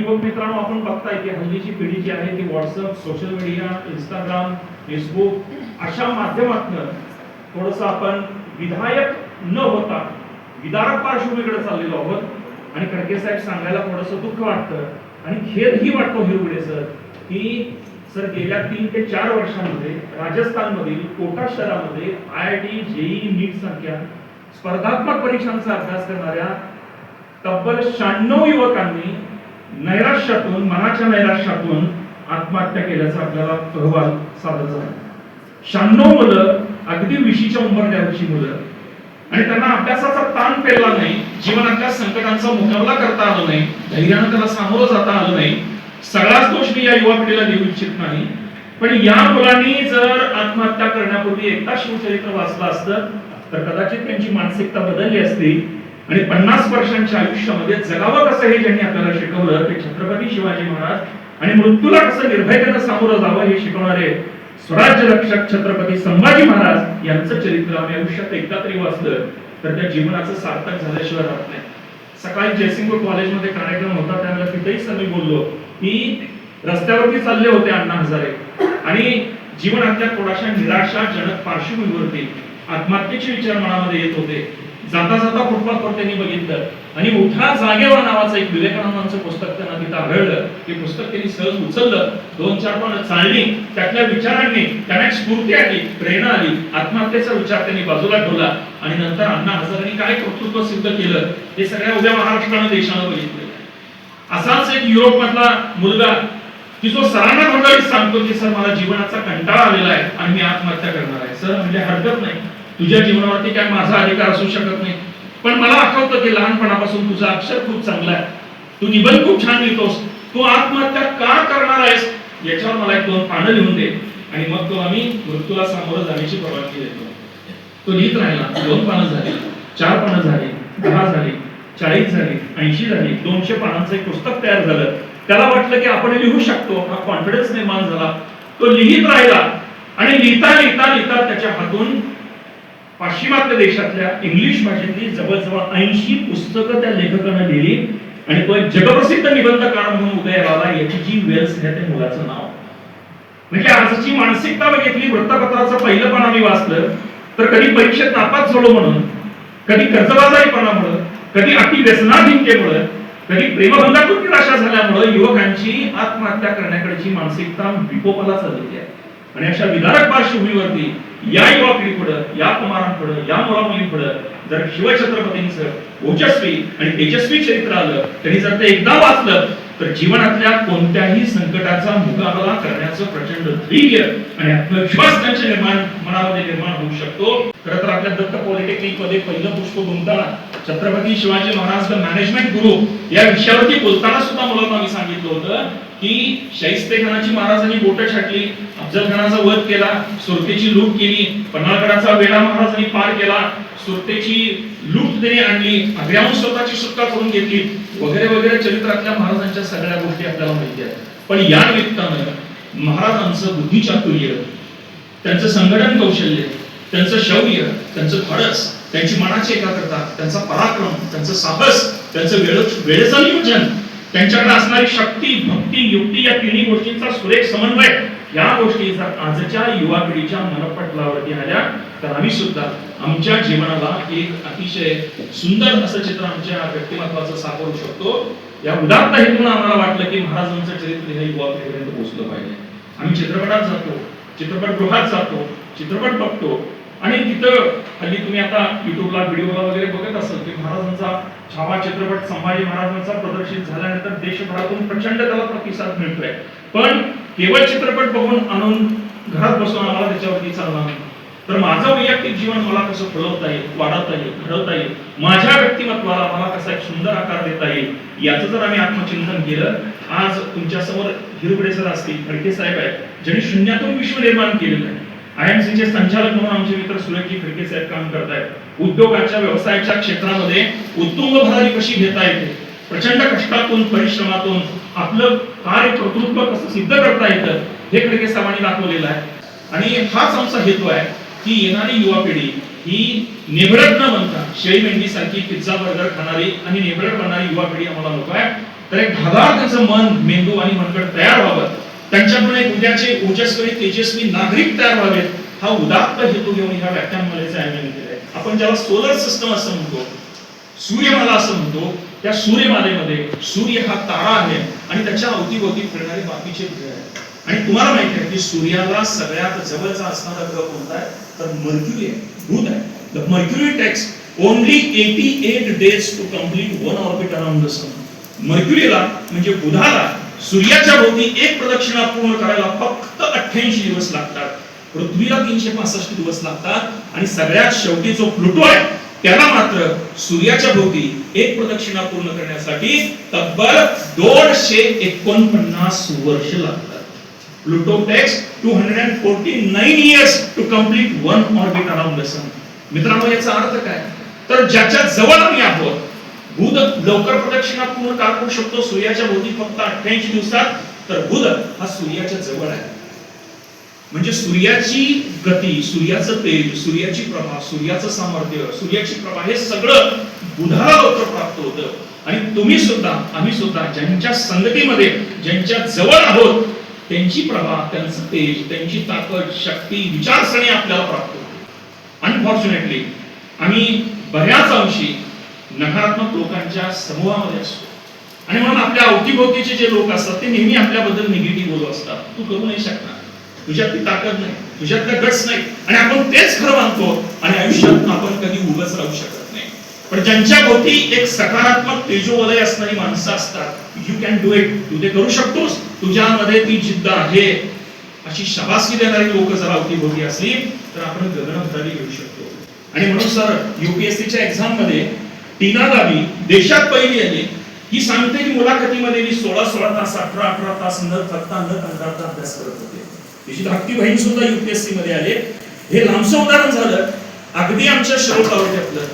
युवक मित्रांनो आपण बघताय की हल्लीची पिढी जी आहे ती WhatsApp social media Instagram Facebook अशा माध्यमातून थोडस आपण विधायक न होता विदारक पार्श्वभूमीकडे चाललेलो आहोत. आणि खडके साहेब सांगायला थोडस दुःख वाटतं. आणि खेदही वाटतो हिरवडे सर की सर गेल्या तीन ते चार वर्षांमध्ये राजस्थानमधील कोटा शहरामध्ये I I T JEE NEET संख्या स्पर्धात्मक परीक्षांचा अभ्यास करणाऱ्या तब्बल शहाण्णव युवकांनी नैराश्यातून मनाच्या नैराश्यातून आत्महत्या केल्याचा आपल्याला अहवाल सादर झाला. शहाण्णव मुलं अगदी विशीच्या उंबरण्याची मुलं. आणि त्यांना अभ्यासाचा ताण पेलला नाही जीवनातल्या संकटांचा मुकाबला करता आला नाही धैर्यानं त्याला सामोरं जाता आलं नाही. सगळाच दोष मी या युवा पिढीला देऊ इच्छित नाही. पण या मुलांनी जर आत्महत्या करण्यापूर्वी एकदा शिवचरित्र वाचलं असतं तर कदाचित त्यांची मानसिकता बदलली असती. आणि पन्नास वर्षांच्या आयुष्यामध्ये जगावं कसं हे ज्यांनी आपल्याला शिकवलं ते छत्रपती शिवाजी महाराज आणि मृत्यूला कसं निर्भयतेनं सामोरं जावं हे शिकवणारे स्वराज्य रक्षक छत्रपती संभाजी महाराज यांचं चरित्र आम्ही आयुष्यात एकदा तरी वाचलं तर त्या जीवनाचं सार्थक झाल्याशिवाय राहत नाही. सकाळी जयसिंगपूर कॉलेजमध्ये कार्यक्रम होता त्यावेळेला तिथेही मी बोललो की रस्त्यावरती चालले होते अण्णा हजारे आणि जीवनातल्या थोडाशा निराशाजनक पार्श्वभूमीवरती आत्महत्येचे विचार मनामध्ये येत होते. जाता जाता फुटपाथवर त्यांनी बघितलं. आणि उठा जागेवर नावाचं एक विवेकानंदांचं पुस्तक त्यांना तिथं आढळलं. ते पुस्तक त्यांनी सहज उचललं. दोन चार पण चालली. त्यातल्या विचारांनी त्यांना एक स्फूर्ती आली प्रेरणा आली. आत्महत्येचा विचार त्यांनी बाजूला ठेवला. आणि नंतर अण्णा हजारांनी काय कर्तृत्व सिद्ध केलं हे सगळ्या उद्या महाराष्ट्रानं देशानं बघितलं असाच एक युरोप मधला मुलगा की जो सरांना धोंडाळीत सांगतो की सर मला जीवनाचा कंटाळा आलेला आहे आणि मी आत्महत्या करणार आहे. सर म्हणजे हरकत नाही. तुझ्या जीवनावरती काय माझा अधिकार असू शकत नाही. पण मला आठवतं की लहानपणापासून तुझा अक्षर खूप चांगला आहे. तू निबंध खूप छान लिहितोस. तू आत्महत्या का करणार आहेस? याच्यावर मला एक दोन पानं लिहून दे. आणि मग तो आम्ही मृत्यूला सामोरं जाण्याची परवानगी देतो. तो लिहित राहिला. दोन पानं झाली चार पानं झाली दहा झाली चाळीस झाली ऐंशी झाली दोनशे पानांचं एक पुस्तक तयार झालं. त्याला वाटलं की आपण लिहू शकतो. हा कॉन्फिडन्स निर्माण झाला. तो लिहित राहिला. आणि लिहिता लिहिता लिहिता त्याच्या हातून पाश्चिमात्य देशातल्या इंग्लिश भाषेतली जवळजवळ ऐंशी पुस्तकं त्या लेखकानं लिहिली आणि तो एक जगप्रसिद्ध निबंधकार म्हणून उदय बाबा याची जी वेल्स आहे त्या मुलाचं नाव. म्हणजे आजची मानसिकता बघितली वृत्तपत्राचं पहिलं पण आम्ही वाचलं तर कधी परीक्षेत नापास झालो म्हणून कधी कर्जबाजारीपणामुळं कधी अति व्यसनाधीनतेमुळं कधी प्रेमबंधातून निराशा झाल्यामुळं युवकांची आत्महत्या करण्याकडची मानसिकता विकोपाला चाललेली आहे. आणि अशा विदारक पार्श्वभूमीवरती या युवा पिढीपुढं या कुमारांपुढं या मुला मुलींपुढं जर शिवछत्रपतींचं ओजस्वी आणि तेजस्वी चरित्र आलं त्यांनी जर ते एकदा वाचलं तर जीवनातल्या कोणत्याही संकटाचा मुकाबला करण्याचं प्रचंड धैर्य आणि आत्मविश्वास त्यांच्या निर्माण मनामध्ये निर्माण होऊ शकतो. खरं तर आपल्या दत्त पॉलिटेक्निकमध्ये पहिलं पुष्प गुंताना छत्रपती शिवाजी महाराज मॅनेजमेंट गुरु या विषयावरती बोलताना सुद्धा मुलांना मी सांगितलं होतं. की शाहिस्ते खानाची महाराजांनी बोट छाटली अफजल खानाचा वध केला सुरतेची लूट केली पन्हाळगडाचा वेढा महाराजांनी पार केला सुरतेची लूट त्यांनी आणली अग्र्याहून स्वतःची सुटका करून घेतली वगैरे वगैरे चरित्रातल्या महाराजांच्या सगळ्या गोष्टी आपल्याला माहिती आहेत. पण या निमित्तानं महाराजांचं बुद्धिचातुर्य त्यांचं संघटन कौशल्य त्यांचं शौर्य त्यांचं धाडस त्यांची मनाची एकाग्रता त्यांचा पराक्रम त्यांचं साहस त्यांचं वेळ वेळेचं नियोजन त्यांच्याकडे असणारी शक्ती भक्ती युक्ती या तिन्ही गोष्टींचा सुरेख समन्वय या गोष्टी जर आजच्या युवा पिढीच्या मनपटलावरती आल्या तर आम्ही सुद्धा आमच्या जीवनाला एक अतिशय सुंदर असं चित्र आमच्या व्यक्तिमत्वाचं सापडू शकतो. या उदात्त हेतून आम्हाला वाटलं की महाराजांचं चरित्र हे युवा पिढीपर्यंत पोहोचलं पाहिजे. आम्ही चित्रपटात जातो चित्रपटगृहात जातो चित्रपट बघतो आणि तिथं हल्ली तुम्ही आता युट्यूबला व्हिडिओला वगैरे बघत असाल की महाराजांचा छावा चित्रपट संभाजी महाराजांचा प्रदर्शित झाल्यानंतर देशभरातून प्रचंड त्याला प्रतिसाद मिळतोय. पण केवळ चित्रपट बघून आणून घरात बसून आम्हाला त्याच्यावरती चालणार नाही. तर माझं वैयक्तिक जीवन मला कसं फुलवता येईल वाढवता येईल घडवता येईल माझ्या व्यक्तिमत्वाला मला कसा एक सुंदर आकार देता येईल याचं जर आम्ही आत्मचिंतन केलं आज तुमच्यासमोर हिरवडे सर असतील खडके साहेब आहेत ज्यांनी शून्यातून विश्व निर्माण केलेलं आहे. आयएमसीचे चे संचालक म्हणून आमचे मित्र सुरेशजी खडके साहेब काम करतायत. उद्योगाच्या व्यवसायाच्या क्षेत्रामध्ये उत्तुंग भरारी कशी घेता येते? प्रचंड कष्टातून परिश्रमातून आपलं कार्य कर्तृत्व कसं सिद्ध करता येतं हे खडके साहेबांनी दाखवलेलं आहे. आणि हाच आमचा हेतू आहे की येणारी युवा पिढी ही निभडत न बनता शेळी मेंढी सारखी पिझ्झा बर्गर खाणारी आणि निभडत बनणारी युवा पिढी आम्हाला नको आहे. तर एक भागावर त्याचं मन मेंदू आणि मनगड तयार व्हावं. त्यांच्याकडून एक उद्याचे ओजस्वी तेजस्वी नागरिक तयार व्हावेत. हा उदात्त हेतू घेऊन ह्या व्याख्यानमालेचं आयोजन आपण ज्याला सोलर सिस्टम असं म्हणतो सूर्यमाला असं म्हणतो त्या सूर्यमालेमध्ये सूर्य हा तारा आहे आणि त्याच्या अवतीभोवती फिरणारे बाकीचे ग्रह आहेत. आणि तुम्हाला माहिती आहे की सूर्याला सगळ्यात जवळचा असणारा ग्रह कोणता आहे? तर मर्क्युरी आहे. बुध आहे. The Mercury takes only 88 days to complete one orbit around the sun मर्क्युरीला म्हणजे बुधाला सूर्याच्या भोवती एक प्रदक्षिणा पूर्ण करायला फक्त 88 दिवस लागतात. पृथ्वीला तीनशे पासष्ट दिवस लागतात आणि सगळ्यात शेवटी जो प्लुटो आहे त्याला मात्र सूर्याच्या भोवती एक प्रदक्षिणा पूर्ण करण्यासाठी तब्बल दोनशे एकोणपन्नास वर्ष लागतात. Pluto takes two hundred and forty nine years to complete one orbit around the sun मित्रांनो याचा अर्थ काय? तर ज्याच्या जवळ आम्ही आहोत बुध लवकर प्रदक्षिणा पूर्ण का करू शकतो. सूर्याच्या भोवती फक्त 88 दिवसात. तर बुध हा सूर्याच्या जवळ आहे. म्हणजे सूर्याची गती सूर्याचं तेज सूर्याची प्रभा सूर्याचं सामर्थ्य सूर्याची प्रभा हे सगळं बुधाला लवकर प्राप्त होतं. आणि तुम्ही सुद्धा आम्ही सुद्धा ज्यांच्या संगतीमध्ये ज्यांच्या जवळ आहोत त्यांची प्रभा त्यांचं तेज त्यांची ताकद शक्ती विचारसरणी आपल्याला प्राप्त होते. अनफॉर्च्युनेटली आम्ही बऱ्याच अंशी नकारात्मक लोकांच्या समूहामध्ये असतो. आणि म्हणून आपल्या अवतीभोवतीचे जे लोक असतात ते नेहमी आपल्याबद्दल निगेटिव्ह बोलत असतात. तू करू नाही शकणार. तुझ्यात ती ताकद नाही. तुझ्यात गट्स नाही. आणि आपण तेच खरं मानतो आणि आयुष्यात आपण कधी उगच राहू शकत नाही. पण ज्यांच्या भोवती एक सकारात्मक तेजोवलय असणारी माणसं असतात यू कॅन डू इट तू ते करू शकतोस. तुझ्यामध्ये ती जिद्द आहे. अशी शबासकी देणारी लोक जर अवतीभोवती असली तर आपण गगनभरारी घेऊ शकतो. आणि म्हणून सर युपीएससीच्या एक्झाममध्ये टीना गावी देशात पहिली आली ही सांगते की मुलाखतीमध्ये मी सोळा सोळा तास अठरा अठरा तास न थकता न कंटाळता अभ्यास करत होते. तिची धाकटी बहीण सुद्धा युपीएससी मध्ये आले. हे लांबचं उदाहरण झालं. अगदी आमच्या शिरोळ तालुक्यातलं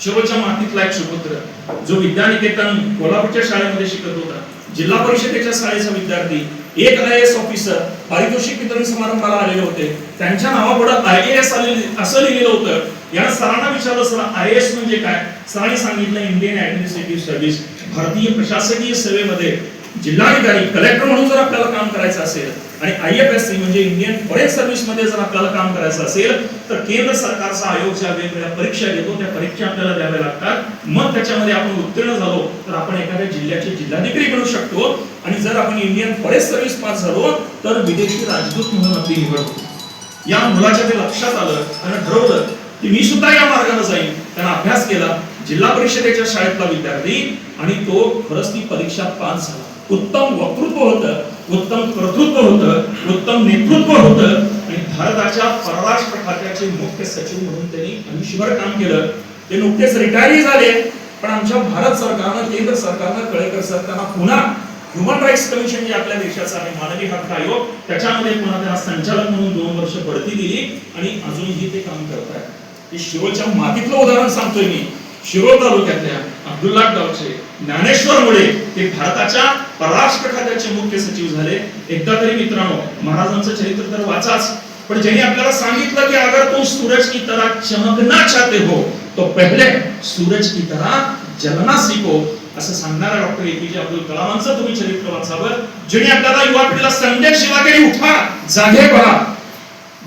शेवटच्या मातीतला एक सुपुत्र जो विद्यानिकेतन कोल्हापूरच्या शाळेमध्ये शिकत होता. जिल्हा परिषदेच्या शाळेचा विद्यार्थी एक आय एस ऑफिसर पारितोषिक वितरण समारंभाला आलेले होते. त्यांच्या नावापुढे आय ए एस असं लिहिलेलं होतं. या सरांना विचारलं सर आय एस म्हणजे काय? सरांनी सांगितलं इंडियन ऍडमिनिस्ट्रेटिव्ह सर्व्हिस भारतीय प्रशासकीय सेवेमध्ये जिल्हाधिकारी कलेक्टर म्हणून जर आपल्याला काम करायचं असेल आणि आय एफ एस सी म्हणजे इंडियन फॉरेन सर्व्हिसमध्ये जर आपल्याला काम करायचं असेल तर केंद्र सरकारचा आयोग ज्या वेगवेगळ्या परीक्षा घेतो त्या परीक्षा आपल्याला द्याव्या लागतात. मग त्याच्यामध्ये आपण उत्तीर्ण झालो तर आपण एखाद्या जिल्ह्याचे जिल्हाधिकारी बनू शकतो. आणि जर आपण इंडियन फॉरेस्ट सर्व्हिस पास झालो तर विदेशी राजदूत म्हणून आपली निवड होते. या मुलाच्या ते लक्षात आलं आणि ठरवलं की मी सुद्धा या मार्गाने जाईन. त्यानं अभ्यास केला जिल्हा परिषदेच्या शाळेतला विद्यार्थी आणि तो खरंच ती परीक्षा पास झाला. उत्तम वक्तृत्व होतं. उत्तम कर्तृत्व होतं उत्तम नेतृत्व होतं आणि भारताच्या परराष्ट्र खात्याचे मुख्य सचिव म्हणून त्यांनी आयुष्यभर काम केलं. ते नुकतेच रिटायरी झाले पण आमच्या भारत सरकारनं केंद्र सरकारनं कळेकर सरकारनं पुन्हा ह्युमन राईट्स कमिशन जे आपल्या देशाचं आहे मानवी हक्क आयोग त्याच्यामध्ये पुन्हा त्यांना संचालक म्हणून दोन वर्ष बढती दिली आणि अजूनही ते काम करत आहेत हे शिरोळच्या मातीतलं उदाहरण सांगतोय मी. शिरोळ तालुक्यातल्या अब्दुल्ला गावचे ज्ञानेश्वर मुळे ते भारताच्या परराष्ट्र खात्याचे मुख्य सचिव झाले. एकदा तरी मित्रांनो महाराजांचं चरित्र तर वाचाच. पण ज्यांनी आपल्याला सांगितलं की अगर तुम सूरज की तरह चमकना चाहते हो तो पहले सूरज की तरह जलना सीखो असं सांगणारा डॉक्टर एपीजे अब्दुल कलामांचं तुम्ही चरित्र वाचावं. ज्यांनी आपल्याला युवा पिढीला संदेश शिवा की उठा जागे पहा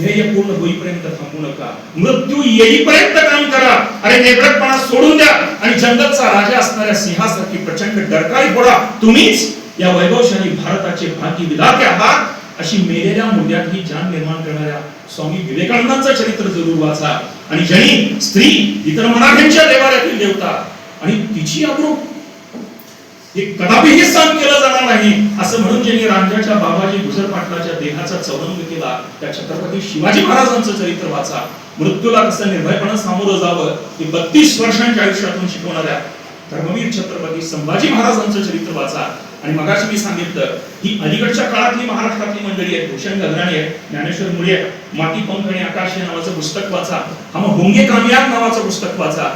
ध्येय पूर्ण होईपर्यंत थांबू नका. मृत्यू येईपर्यंत काम करा. अरे नेबडकपणा सोडून द्या. आणि जंगलचा राजा असणाऱ्या सिंहासारखी प्रचंड डरकाळी फोडा तुम्हीच या वैभवशाली भारताचे भागी विधाते आहात. अशी मेलेल्या मुद्द्यातही जान निर्माण करणाऱ्या स्वामी विवेकानंदांचं चरित्र जरूर वाचा. आणि ज्यांनी स्त्री इतर मराठ्यांच्या देवाऱ्यातील देवता आणि तिची अप्रूप हे कदापिही सहन केलं जाणार नाही. असं म्हणून ज्यांनी राजाच्या बाबाजी गुजर पाटलाच्या देहाचा चौरंग केला त्या छत्रपती शिवाजी महाराजांचं चरित्र वाचा. मृत्यूला कसं निर्भयपणे सामोरं जावं हे बत्तीस वर्षांच्या आयुष्यातून शिकवणाऱ्या धर्मवीर छत्रपती संभाजी महाराजांचं चरित्र वाचा. आणि मगाशी मी सांगितलं ही अलीकडच्या काळातली महाराष्ट्रातली मंडळी आहे भूषण गगराणी आहे ज्ञानेश्वर मुळे माती पंख आणि आकाश हे नावाचं पुस्तक वाचा. हा मग होंगे कामयाब नावाचं पुस्तक वाचा.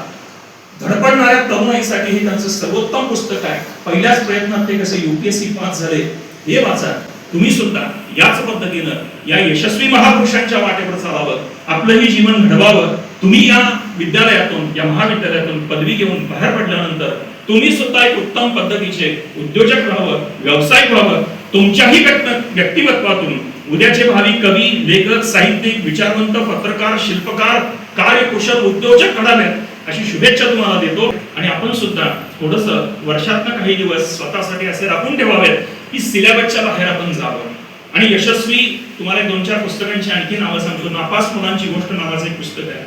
धडपडणाऱ्या तरुणाईसाठी हे त्यांचं सर्वोत्तम पुस्तक आहे. पहिल्याच प्रयत्नात ते कसे युपीएससी पास झाले हे वाचा. तुम्ही सुद्धा याच पद्धतीनं या यशस्वी महापुरुषांच्या वाटेवर चालावं आपलंही जीवन घडवावं. तुम्ही या विद्यालयातून या महाविद्यालयातून पदवी घेऊन बाहेर पडल्यानंतर तुम्ही सुद्धा एक उत्तम पद्धतीचे उद्योजक व्हावं व्यावसायिक व्हावं. तुमच्याही व्यक्त- व्यक्तिमत्वातून उद्याचे भावी कवी लेखक साहित्यिक विचारवंत पत्रकार शिल्पकार कार्यकुशल उद्योजक घडाव्यात. अशी शुभेच्छा तुम्हाला देतो. आणि आपण सुद्धा थोडस वर्षातनं काही दिवस स्वतःसाठी असे राखून ठेवावेत की सिलेबसच्या बाहेर आपण जावं. आणि यशस्वी तुम्हाला दोन चार पुस्तकांची आणखी नावं सांगतो. नापास मुलांची गोष्ट नावाचं एक पुस्तक आहे.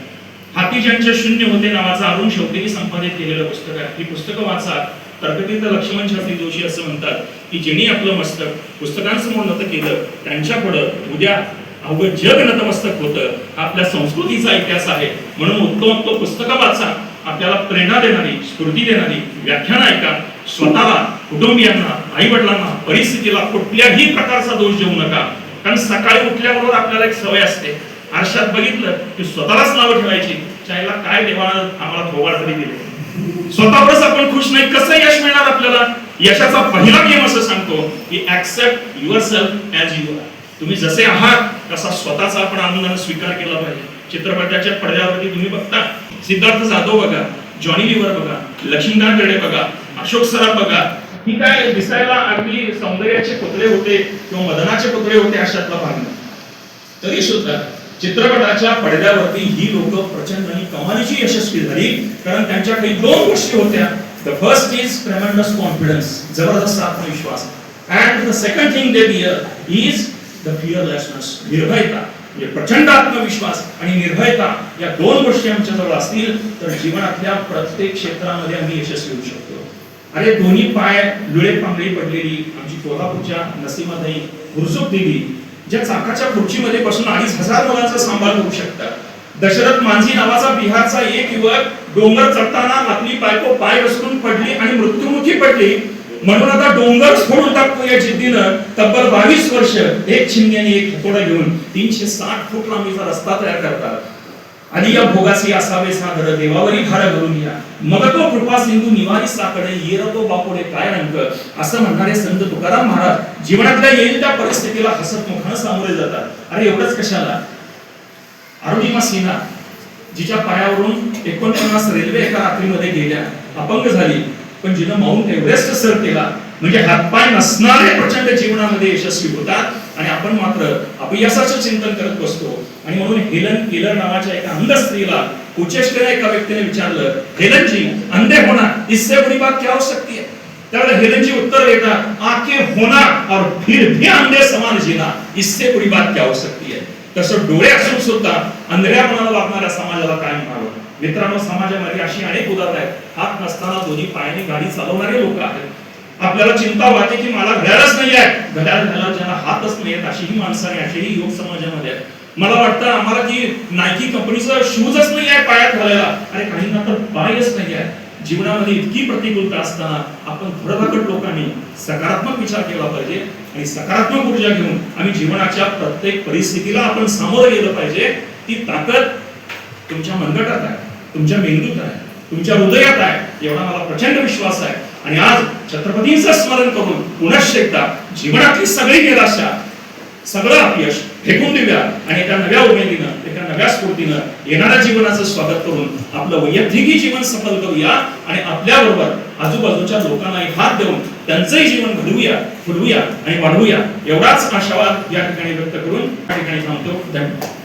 हाती ज्यांच्या शून्य होते नावाचं अरुण शेवटेने संपादित केलेलं पुस्तक आहे. ही पुस्तकं वाचा. तर्कतीर्थ लक्ष्मण शास्त्री जोशी असं म्हणतात की ज्यांनी आपलं मस्तक पुस्तकांसमोर नत केलं त्यांच्या पुढं उद्या अवघं जग नतमस्तक होतं. हा आपल्या संस्कृतीचा इतिहास आहे. म्हणून उत्तम पुस्तकं वाचा. आपल्याला प्रेरणा देणारी स्फूर्ती देणारी व्याख्यान ऐका. स्वतःला कुटुंबियांना आई वडिलांना परिस्थितीला कुठल्याही प्रकारचा दोष देऊ नका. कारण सकाळी उठल्याबरोबर आपल्याला एक सवय असते. आरशात बघितलं की स्वतःलाच नावं ठेवायची. चायला काय देवानं आम्हाला थोबाड तरी दिले. स्वतःवरच आपण खुश नाही. कसं यश मिळणार आपल्याला? यशाचा पहिला नियम असं सांगतो की accept yourself as you are तुम्ही जसे आहात तसा स्वतःचा आपण आनंदाने स्वीकार केला पाहिजे. चित्रपटाच्या पडद्यावरती तुम्ही बघता. सिद्धार्थ जाधव बघा जॉनी लिव्हर बघा लक्ष्मीनाथ बेर्डे बघा अशोक सराफ बघा. ही काय दिसायला अगदी सौंदर्याचे पुतळे होते किंवा मदनाचे पुतळे होते अशातला भाग नाही. तरी सुद्धा चित्रपटाच्या पडद्यावरती ही लोक प्रचंड आणि कमालीची यशस्वी झाली. कारण त्यांच्याकडे दोन गोष्टी होत्या. The first is tremendous confidence जबरदस्त आत्मविश्वास. And the second thing they bear is the fearlessness निर्भयता म्हणजे प्रचंड आत्मविश्वास आणि निर्भयता या दोन गोष्टी आमच्या जवळ असतील तर जीवनातल्या प्रत्येक क्षेत्रामध्ये आम्ही यशस्वी होऊ शकतो. अरे दोन्ही पाय लुळे पांगळी पडलेली आमची कोल्हापूरच्या नसीमाताई हुरसूक दिली ज्या चाकाच्या खुर्चीमध्ये बसून अडीच हजार मुलांचा सांभाळ करू शकतात. दशरथ मांझी नावाचा बिहारचा एक युवक डोंगर चढताना आपली बायको पाय घसरून पडली आणि मृत्युमुखी पडली म्हणून आता डोंगर फोडून टाकतो या जिद्दीनं. तब्बल बावीस वर्ष एक चिमण्याने एक हतोडा घेऊन तीनशे साठ फूट लांबीचा रस्ता तयार करतात. आणि या भोगासी असावे सागर देवावरी भार घालून या. मग तो कृपा सिंधू निवारी साकडे येर तो बापोडे काय रंग असं म्हणणारे संत तुकाराम महाराज जीवनातल्या येईल त्या परिस्थितीला हसत मुखानं सामोरे जातात. अरे एवढंच कशाला? अरुणिमा सिन्हा जिच्या पायावरून एकोणपन्नास रेल्वे एका रात्रीमध्ये गेल्या. अपंग झाली. पण जिनं माउंट एव्हरेस्ट सर केला म्हणजे हातपाय नसणारे प्रचंड जीवनामध्ये यशस्वी होतात. आणि आपण मात्र अपयशाचं चिंतन करत बसतो. आणि म्हणून हेलन केलर नावाच्या एका अंध स्त्रीला कुचेष्टेला एका व्यक्तीने विचारलं हेलन जी अंधे होना इससे बड़ी बात क्या हो सकती है? त्यावेळेला हेलन जी उत्तर देतात आके होना और फिर भी अंधे समान जीना इससे बड़ी बात क्या हो सकती है? तसं डोळे असून सुद्धा अंधळ्यापणाला वागणाऱ्या समाजाला काय म्हणावं मित्रांनो समाजामध्ये अशी अनेक उदाहरणं आहेत. हात नसताना दोन्ही पायाने गाडी चालवणारे लोक आहेत. आपल्याला चिंता वाटते की मला घड्याळच नाही आहे. घड्याळ घ्यायला ज्यांना हातच नाही आहेत अशीही माणसं आहे अशीही युवक समाजामध्ये आहेत. मला वाटतं आम्हाला की नायकी कंपनीचं शूजच नाही आहे पायात घालायला. अरे काहींना तर पायच नाही आहे. जीवनामध्ये इतकी प्रतिकूलता असताना आपण थोडं लोकांनी सकारात्मक विचार केला पाहिजे आणि सकारात्मक ऊर्जा घेऊन आम्ही जीवनाच्या प्रत्येक परिस्थितीला आपण सामोरं गेलं पाहिजे. ती ताकद तुमच्या मनगटात आहे. तुमच्या मेंदूत आहे तुमच्या हृदयात आहे एवढा मला प्रचंड विश्वास आहे. आणि आज छत्रपतींचं स्मरण करून पुनश्च एकदा जीवनातली सगळी निराशा सगळं अपयश फेकून देऊया. आणि एका नव्या उमेदीनं एका नव्या स्फूर्तीनं येणाऱ्या जीवनाचं स्वागत करून आपलं वैयक्तिकही जीवन सफल करूया आणि आपल्या बरोबर आजूबाजूच्या लोकांनाही हात देऊन त्यांचंही जीवन घडवूया फुलवूया आणि वाढवूया. एवढाच आशावाद या ठिकाणी व्यक्त करून या ठिकाणी थांबतो. धन्यवाद.